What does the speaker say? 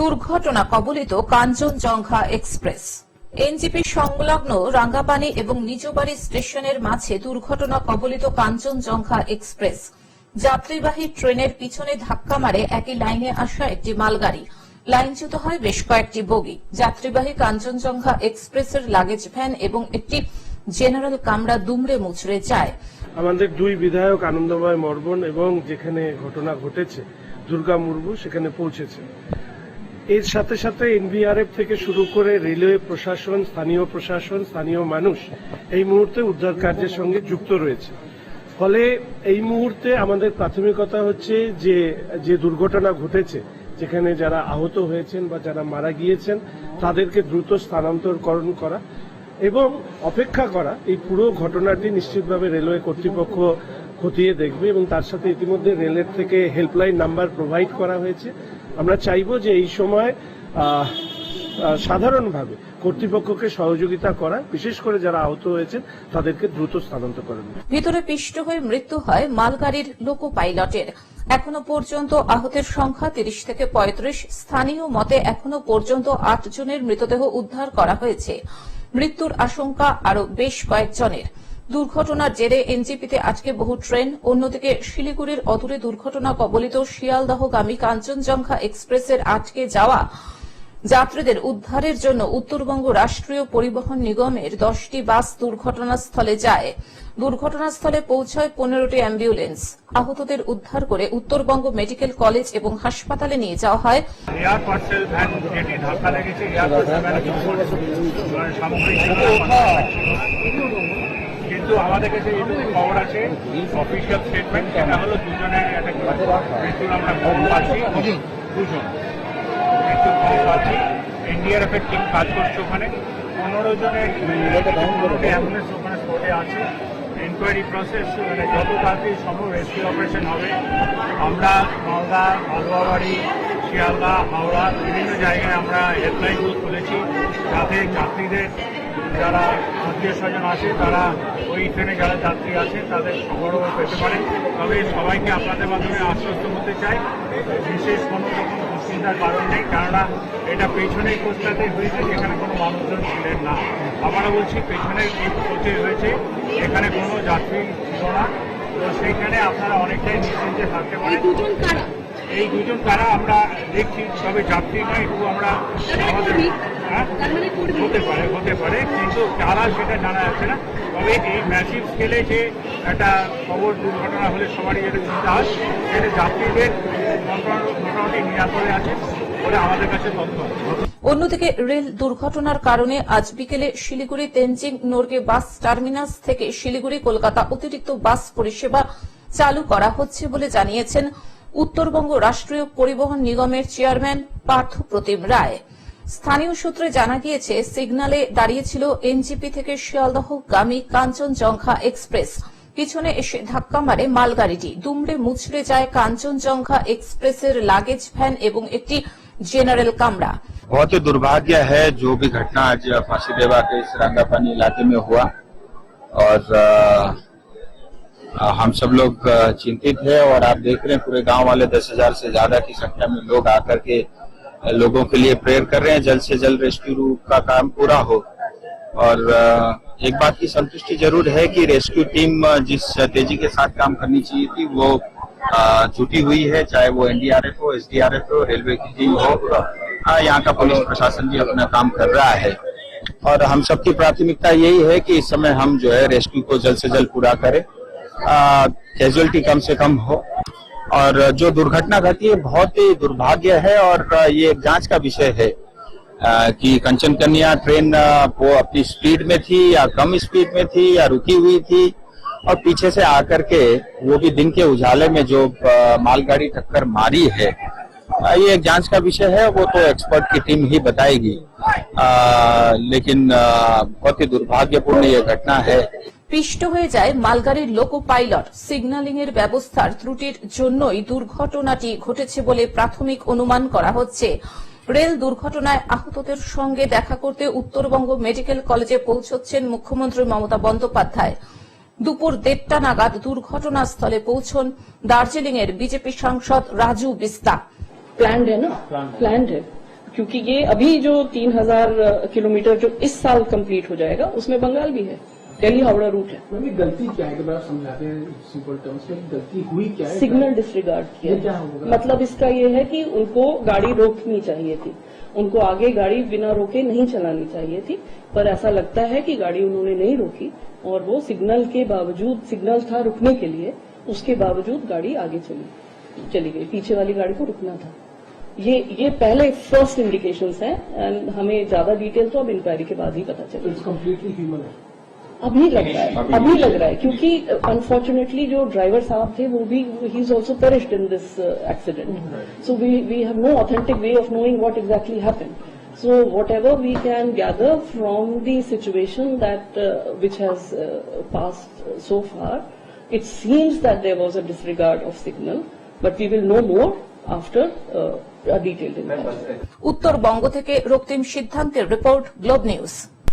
দুর্ঘটনা কবলিত Kanchenjunga express. NJP সংলগ্ন রাঙ্গাপানি এবং নিজবাড়ি স্টেশনের মাঝে দুর্ঘটনা কবলিত কাঞ্চনজঙ্ঘা এক্সপ্রেস। যাত্রীবাহী ট্রেনের পিছনে ধাক্কা মারে একই লাইনে আসা একটি মালগাড়ি। লাইনচ্যুত হয় বেশ কয়েকটি বগি। যাত্রীবাহী কাঞ্চনজঙ্ঘা এক্সপ্রেসের লাগেজ ভ্যান এবং একটি জেনারেল কামরা দুমড়ে মুচড়ে যায়। আমাদের দুই বিধায়ক আনন্দময় মর্বন এবং যেখানে ঘটনা ঘটেছে, দুর্গা মুর্মু, সেখানে পৌঁছেছে। এর সাথে সাথে এনবিআরএফ থেকে শুরু করে রেলওয়ে প্রশাসন, স্থানীয় প্রশাসন, স্থানীয় মানুষ এই মুহূর্তে উদ্ধার কার্যের সঙ্গে যুক্ত রয়েছে। ফলে এই মুহূর্তে আমাদের প্রাথমিকতা হচ্ছে যে যে দুর্ঘটনা ঘটেছে, যেখানে যারা আহত হয়েছেন বা যারা মারা গিয়েছেন, তাদেরকে দ্রুত স্থানান্তরকরণ করা এবং অপেক্ষা করা এই পুরো ঘটনাটি নিশ্চিতভাবে রেলওয়ে কর্তৃপক্ষ খতিয়ে দেখবে এবং তার সাথে ইতিমধ্যে রেলের থেকে হেল্পলাইন নাম্বার প্রোভাইড করা হয়েছে। আমরা চাইব যে এই সময় সাধারণভাবে কর্তৃপক্ষকে সহযোগিতা করা, বিশেষ করে যারা আহত হয়েছেন, তাদেরকে দ্রুত স্থানান্তর করা ভিতরে পিষ্ট হয়ে মৃত্যু হয় মালগাড়ির লোকো পাইলটের। এখনও পর্যন্ত আহতের সংখ্যা তিরিশ থেকে পঁয়ত্রিশ। স্থানীয় মতে এখনও পর্যন্ত আট জনের মৃতদেহ উদ্ধার করা হয়েছে। মৃত্যুর আশঙ্কা আরও বেশ কয়েকজনের। দুর্ঘটনার জেরে এনজিপিতে আজকে বহু ট্রেন, অন্যদিকে শিলিগুড়ির অদূরে দুর্ঘটনা কবলিত শিয়ালদহগামী কাঞ্চনজঙ্ঘা এক্সপ্রেসের আটকে যাওয়া যাত্রীদের উদ্ধারের জন্য উত্তরবঙ্গ রাষ্ট্রীয় পরিবহন নিগমের দশটি বাস দুর্ঘটনাস্থলে যায়। দুর্ঘটনাস্থলে পৌঁছায় পনেরোটি অ্যাম্বুলেন্স। আহতদের উদ্ধার করে উত্তরবঙ্গ মেডিকেল কলেজ এবং হাসপাতালে নিয়ে যাওয়া হয়। এয়ার কিন্তু আমাদের কাছে যেটুকু খবর আছে অফিসিয়াল স্টেটমেন্ট সেটা হলো দুজনের একটা মৃত্যুর আমরা খবর পাচ্ছি। দুজন মৃত্যুর খবর পাচ্ছি। এনডিআরএফ এর টিম কাজ করছে ওখানে। পনেরো জনের অ্যাম্বুলেন্স ওখানে স্পটে আছে। এনকোয়ারি প্রসেস মানে যত তাড়াতাড়ি সম্ভব রেস্কিউ অপারেশন হবে। আমরা মালদা মালবাবাড়ি শিয়ালদা, হাওড়া, বিভিন্ন জায়গায় আমরা হেল্পলাইন বুথ খুলেছি যাতে যাত্রীদের যারা আত্মীয় স্বজন আছে তারা ওই ট্রেনে যারা যাত্রী আছে তাদের খবরও পেতে পারে। তবে সবাইকে আপনাদের মাধ্যমে আশ্বস্ত হতে চাই বিশেষ কোনো রকম দুশ্চিন্তার কারণ নেই কেননা এটা পেছনের কোচটাতে হয়েছে যেখানে কোনো মানুষজন ছিলেন না। আমরা বলছি পেছনে কোচে হয়েছে এখানে কোনো যাত্রী ছিল না। তো সেইখানে আপনারা অনেকটাই নিশ্চিন্তে থাকতে পারেন। এই দুজন কারা আমরা দেখছি তবে যাত্রী নয় একটু আমরা আমাদের হ্যাঁ? তার মানে। হতে পারে হতে পারে কিন্তু কারা সেটা জানা যাচ্ছে না তবে এই ম্যাসিভ স্কেলে যে একটা খবর দুর্ঘটনা হলে সবারই যেটা চিন্তা হয় সেটা যাত্রীদের মোটামুটি মোটামুটি নিরাপদে আছে বলে আমাদের কাছে তথ্য অন্যদিকে রেল দুর্ঘটনার কারণে আজ বিকেলে শিলিগুড়ি তেনজিং নোরগে বাস টার্মিনাস থেকে শিলিগুড়ি কলকাতা অতিরিক্ত বাস পরিষেবা চালু করা হচ্ছে বলে জানিয়েছেন উত্তরবঙ্গ রাষ্ট্রীয় পরিবহন নিগমের চেয়ারম্যান পার্থ প্রতিম রায় স্থানীয় সূত্রে জানা গিয়েছে সিগন্যালে দাঁড়িয়েছিল এনজিপি থেকে শিয়ালদহ গামী কাঞ্চনজঙ্ঘা এক্সপ্রেস পিছনে এসে ধাক্কা মারে মালগাড়িটি দুমড়ে মুচড়ে যায় কাঞ্চনজঙ্ঘা এক্সপ্রেসের লাগেজ ভ্যান এবং একটি জেনারেল কামরা बहुत ही दुर्भाग्य है जो भी घटना आज फांसी देवा के इस रंगापानी इलाके में हुआ और अ, हम सब लोग चिंतित है और आप देख रहे हैं पूरे गाँव वाले दस हज़ार से ज़्यादा की संख्या में लोग आकर के लोगों के लिए प्रेयर कर रहे हैं। जल्द से जल्द रेस्क्यू का काम पूरा हो। और एक बात की संतुष्टि ज़रूर है कि रेस्क्यू टीम जिस तेज़ी के साथ काम करनी चाहिए थी, वो जुटी हुई है, चाहे वो एनडीआरएफ हो, एसडीआरएफ हो, रेलवे की टीम हो। यहाँ का पुलिस प्रशासन भी अपना काम कर रहा है। और हम सबकी प्राथमिकता यही है कि इस समय हम जो है रेस्क्यू को जल्द से जल्द पूरा करें। कैजुअलिटी कम से कम हो। और जो दुर्घटना घटी है बहुत ही दुर्भाग्य है और ये जाँच का विषय है कि कंचन कन्या ट्रेन वो अपनी स्पीड में थी या कम स्पीड में थी या रुकी हुई थी और पीछे से आकर के वो भी दिन के उजाले में जो मालगाड़ी टक्कर मारी है ये एक जाँच का विषय है वो तो एक्सपर्ट की टीम ही बताएगी। अ, लेकिन बहुत ही दुर्भाग्यपूर्ण ये घटना है। পিষ্ট হয়ে যায় মালগাড়ির লোকো পাইলট সিগন্যালিং এর ব্যবস্থার ত্রুটির জন্যই দুর্ঘটনাটি ঘটেছে বলে প্রাথমিক অনুমান করা হচ্ছে রেল দুর্ঘটনায় আহতদের সঙ্গে দেখা করতে উত্তরবঙ্গ মেডিকেল কলেজে পৌঁছচ্ছেন মুখ্যমন্ত্রী মমতা বন্দ্যোপাধ্যায় দুপুর দেড়টা নাগাদ দুর্ঘটনাস্থলে পৌঁছন দার্জিলিং এর বিজেপি সাংসদ রাজু বিস্তা प्लान्ड है ना प्लान्ड है क्योंकि ये अभी जो 3000 किलोमीटर जो इस साल कंप्लीट हो जाएगा उसमें बंगाल भी है दिल्ली हावड़ा रूट है। ये गलती क्या है? कि आप समझाते हैं सिंपल टर्म्स में गलती हुई क्या है? सिग्नल डिसरिगार्ड क्या। किया होगा? मतलब इसका ये है कि उनको गाड़ी रोकनी चाहिए थी। उनको आगे गाड़ी बिना रोके नहीं चलानी चाहिए थी पर ऐसा लगता है कि गाड़ी उन्होंने नहीं रोकी और वो सिग्नल के बावजूद सिग्नल था रुकने के लिए उसके बावजूद गाड़ी आगे चली चली गई। पीछे वाली गाड़ी को रुकना था। ये ये पहले फ़र्स्ट इंडिकेशंस हैं एंड हमें ज़्यादा डिटेल तो अब इंक्वायरी के बाद ही पता चलेगा। इट्स कम्प्लीटली ह्यूमन है। अभी लग रहा है अभी लग रहा है क्योंकि uh, अनफॉर्चुनेटली जो ड्राइवर साहब थे वो भी he is also perished in this accident so we we have no authentic way of knowing what exactly happen so whatever we can gather from the situation that uh, which has uh, passed so far it seems that there was a disregard of signal but we will know more after a detailed inquiry uttarbango theke report globe news.